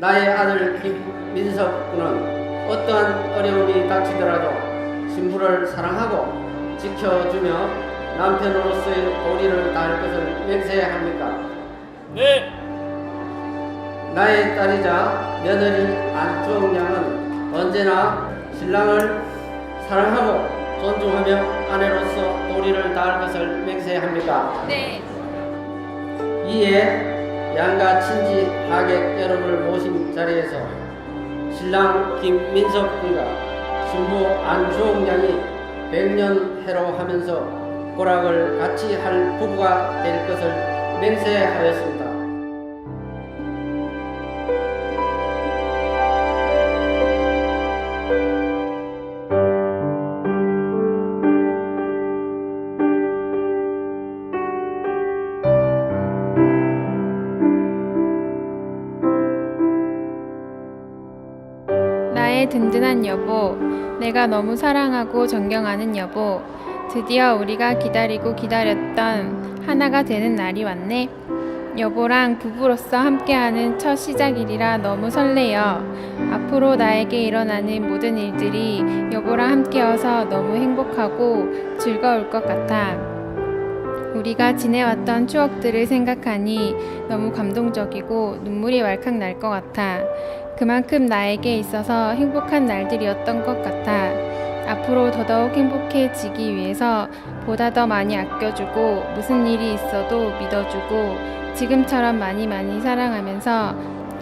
나의 아들 김민석 군은 어떠한 어려움이 닥치더라도 신부를 사랑하고 지켜주며 남편으로서의 도리를 다할 것을 맹세합니까? 네. 나의 딸이자 며느리 안주영 양은 언제나 신랑을 사랑하고 존중하며 아내로서 도리를 다할 것을 맹세합니까? 네. 이에 양가 친지 하객 여러분을 모신 자리에서 신랑 김민석 군과 신부 안주홍 양이 백년 해로 하면서 고락을 같이 할 부부가 될 것을 맹세하였습니다. 나의 든든한 여보, 내가 너무 사랑하고 존경하는 여보, 드디어 우리가 기다리고 기다렸던 하나가 되는 날이 왔네. 여보랑 부부로서 함께하는 첫 시작이라 너무 설레요. 앞으로 나에게 일어나는 모든 일들이 여보랑 함께여서 너무 행복하고 즐거울 것 같아. 우리가 지내왔던 추억들을 생각하니 너무 감동적이고 눈물이 왈칵 날 것 같아. 그만큼 나에게 있어서 행복한 날들이었던 것 같아. 앞으로 더더욱 행복해지기 위해서 보다 더 많이 아껴주고 무슨 일이 있어도 믿어주고 지금처럼 많이 많이 사랑하면서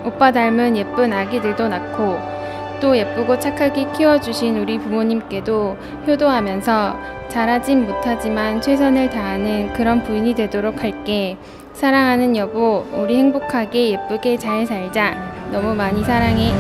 오빠 닮은 예쁜 아기들도 낳고 또 예쁘고 착하게 키워주신 우리 부모님께도 효도하면서 잘하진 못하지만 최선을 다하는 그런 부인이 되도록 할게. 사랑하는 여보, 우리 행복하게 예쁘게 잘 살자. 너무 많이 사랑해.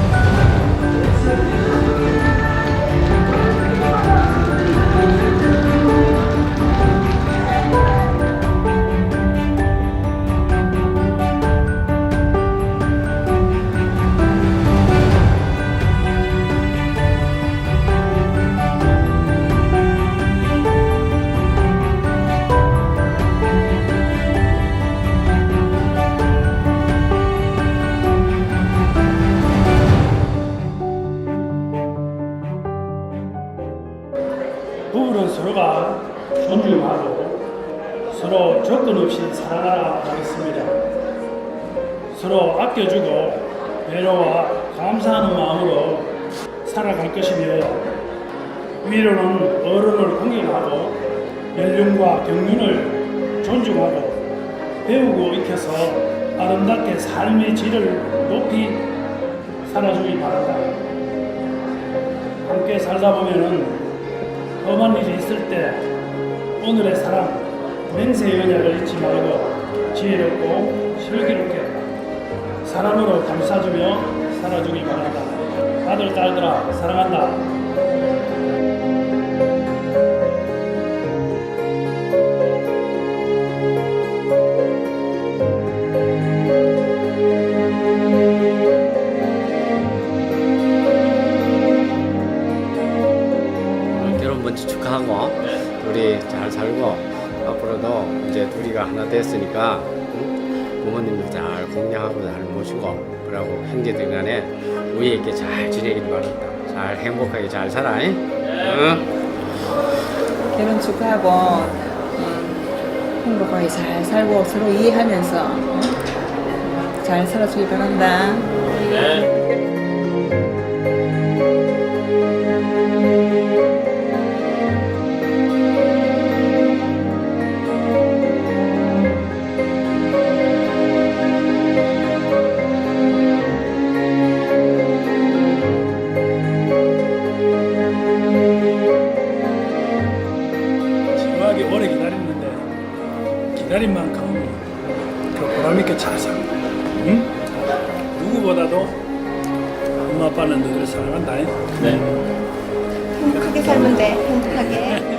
서로가 존중하고 서로 조건 없이 살아가라 하겠습니다. 서로 아껴주고 배려와 감사하는 마음으로 살아갈 것이며 위로는 어른을 공경하고 연륜과 경륜을 존중하고 배우고 익혀서 아름답게 삶의 질을 높이 살아주기 바란다. 함께 살다 보면은 험한 일이 있을 때 오늘의 사랑 맹세의 언약을 잊지 말고 지혜롭고 슬기롭게 사랑으로 감싸주며 살아주기 바란다. 아들 딸들아 사랑한다. 살고 앞으로도 이제 둘이가 하나 됐으니까 응? 부모님도 잘 공양하고 잘 모시고 그러고 형제들 간에 우애 있게 잘 지내길 바랍니다. 잘 행복하게 잘 살아. 잉? 응? 결혼 축하하고 음, 행복하게 잘 살고 서로 이해하면서 음, 잘 살아주기 바란다. 심 누구보다도 엄마 아빠는 너희를 사랑한다. 행복하게 살면 돼. 행복하게.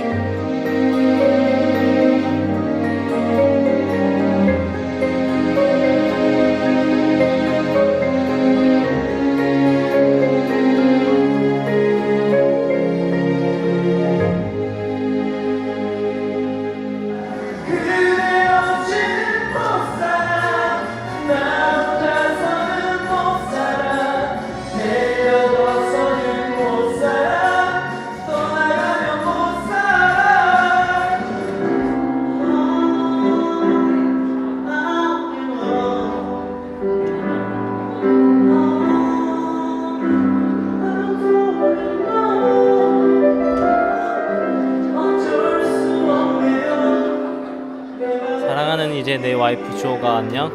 이제 내 와이프 주호가 안녕.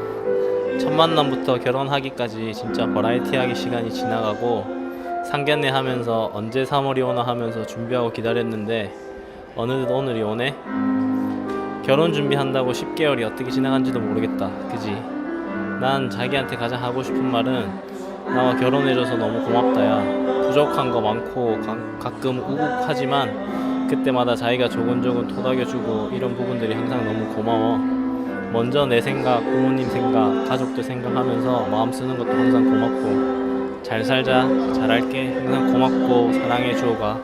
첫 만남부터 결혼하기까지 진짜 버라이티하게 시간이 지나가고 상견례 하면서 언제 3월이 오나 하면서 준비하고 기다렸는데 어느덧 오늘이 오네. 결혼 준비한다고 10개월이 어떻게 지나간지도 모르겠다. 그지? 난 자기한테 가장 하고 싶은 말은 나와 결혼해줘서 너무 고맙다야. 부족한 거 많고 가, 가끔 우욱하지만 그때마다 자기가 조근조근 토닥여주고 이런 부분들이 항상 너무 고마워. 먼저 내 생각, 부모님 생각, 가족들 생각하면서 마음 쓰는 것도 항상 고맙고 잘 살자, 잘할게, 항상 고맙고 사랑해 주호가.